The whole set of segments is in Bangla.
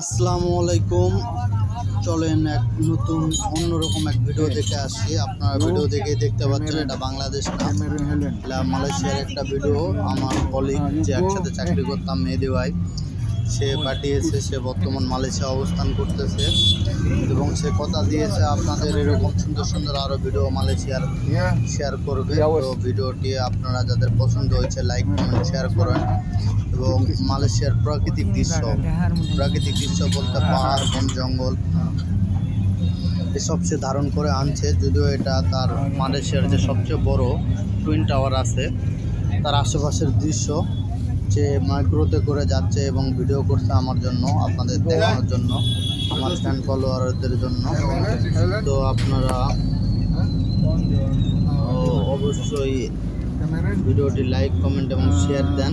আসসালামু আলাইকুম। চলেন এক নতুন অন্যরকম এক ভিডিও দেখে আসি। আপনারা ভিডিও দেখে দেখতে পাচ্ছেন এটা বাংলাদেশ না। মালয়েশিয়ার একটা ভিডিও আমার কলিগ যে একসাথে চাকরি করতাম মেহেদি ভাই। সে পাঠিয়েছে, সে বর্তমান মালয়েশিয়া অবস্থান করতেছে এবং সে কথা দিয়েছে আপনাদের এরকম সুন্দর সুন্দর আরও ভিডিও মালয়েশিয়ার শেয়ার করবে। তো ভিডিওটি আপনারা যাদের পছন্দ হয়েছে লাইক কমেন্ট শেয়ার করেন এবং মালয়েশিয়ার প্রাকৃতিক দৃশ্য প্রাকৃতিক দৃশ্য বলতে পাহাড়, বন, জঙ্গল এসব সে ধারণ করে আনছে। যদিও এটা তার মালয়েশিয়ার যে সবচেয়ে বড় টুইন টাওয়ার আছে, তার আশেপাশের দৃশ্য যে মাইক্রোতে করে যাচ্ছে এবং ভিডিও করছে আমার জন্য, আপনাদের দেখানোর জন্য, আমার ফ্যান ফলোয়ারদের জন্য তো আপনারা অবশ্যই ভিডিওটি লাইক কমেন্ট এবং শেয়ার দেন.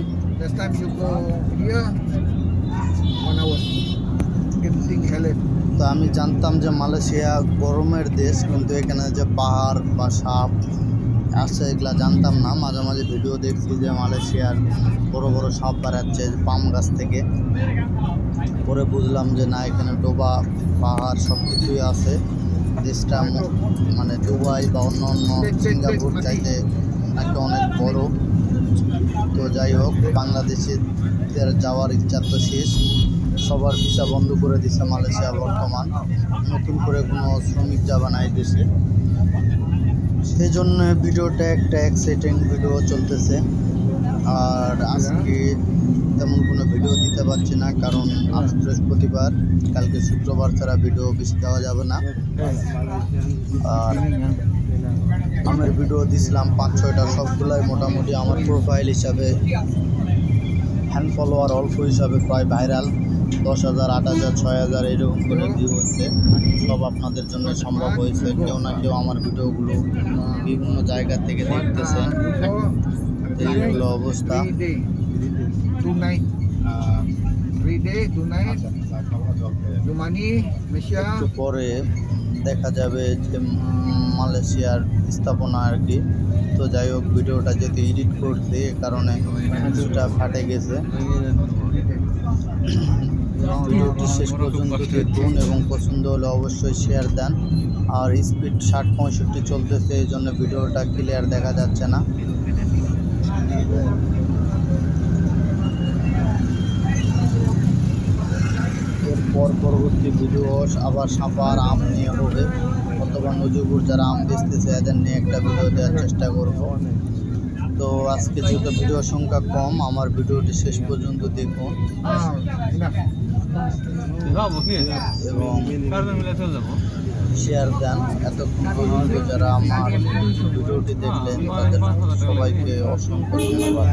তো আমি জানতাম যে মালয়েশিয়া গরমের দেশ, কিন্তু এখানে যে পাহাড় বা সাপ আছে এগুলা জানতাম না। মাঝে মাঝে ভিডিও দেখছি যে মালয়েশিয়ার বড় বড় সাপ বেড়াচ্ছে পাম গাছ থেকে। পরে বুঝলাম যে না, এখানে ডোবা, পাহাড় সব কিছুই আছে। দেশটা মানে দুবাই বা অন্য অন্য সিঙ্গাপুর চাইতে নাকি অনেক বড়। তো যাই হোক, বাংলাদেশের যাওয়ার ইচ্ছা তো শেষ। সবার ভিসা বন্ধ করে দিছে মালয়েশিয়া বর্তমান। নতুন করে কোনো শ্রমিক যাবে না এই দেশে। সেই জন্য ভিডিওটা একটা এক্সাইটিং ভিডিও চলতেছে। আর আজকে তেমন কোনো ভিডিও দিতে পারছি না, কারণ আজ বৃহস্পতিবার, কালকে শুক্রবার ছাড়া ভিডিও বেশি দেওয়া যাবে না। আর আমের ভিডিও দিছিলাম পাঁচ ছয়টা, সবগুলাই মোটামুটি আমার প্রোফাইল হিসাবে হ্যান্ড ফলোয়ার অল্প হিসাবে প্রায় ভাইরাল দশ হাজার, আট হাজার, ছয় হাজার এরকম করে ভিউ হচ্ছে। সব আপনাদের জন্য সম্ভব হয়েছে। কেউ না কেউ আমার ভিডিওগুলো বিভিন্ন জায়গা থেকে দেখতেছেন। এইগুলো অবস্থা. একটু পরে দেখা যাবে যে মালয়েশিয়ার স্থাপনা আর কি। তো যাই হোক, ভিডিওটা যেহেতু এডিট করতে কারণে কিছুটা ফাটে গেছে। ভিডিওটি শেষ পর্যন্ত দেখুন এবং পছন্দ হলে অবশ্যই শেয়ার দেন। আর স্পিড ষাট পঁয়ষট্টি চলতেছে, এই জন্য ভিডিওটা ক্লিয়ার দেখা যাচ্ছে না। এরপর পরবর্তী ভিডিও আবার সাপার আম নিয়ে হবে। অথবা নজিবুর যারা আম বেচতেছে, এদের নিয়ে একটা ভিডিও দেওয়ার চেষ্টা করব। তো আজকে যেহেতু ভিডিও সংখ্যা কম, আমার ভিডিওটি শেষ পর্যন্ত দেখুন এবং শেয়ার দেন এতক্ষণ পর্যন্ত যারা আমার ভিডিওটি দেখলেন, তাদের সবাইকে অসংখ্য ধন্যবাদ.